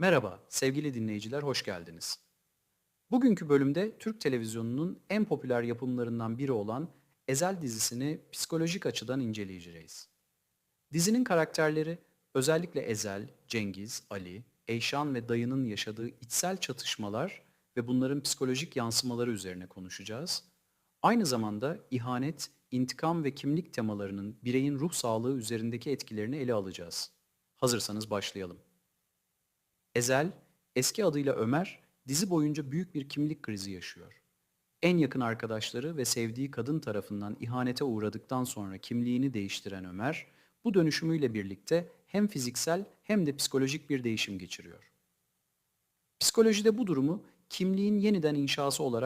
Merhaba sevgili dinleyiciler, hoş geldiniz. Bugünkü bölümde Türk televizyonunun en popüler yapımlarından biri olan Ezel dizisini psikolojik açıdan inceleyeceğiz. Dizinin karakterleri özellikle Ezel, Cengiz, Ali, Eyşan ve dayının yaşadığı içsel çatışmalar ve bunların psikolojik yansımaları üzerine konuşacağız. Aynı zamanda ihanet, intikam ve kimlik temalarının bireyin ruh sağlığı üzerindeki etkilerini ele alacağız. Hazırsanız başlayalım. Ezel, eski adıyla Ömer, dizi boyunca büyük bir kimlik krizi yaşıyor. En yakın arkadaşları ve sevdiği kadın tarafından ihanete uğradıktan sonra kimliğini değiştiren Ömer, bu dönüşümüyle birlikte hem fiziksel hem de psikolojik bir değişim geçiriyor. Psikolojide bu durumu kimliğin yeniden inşası olarak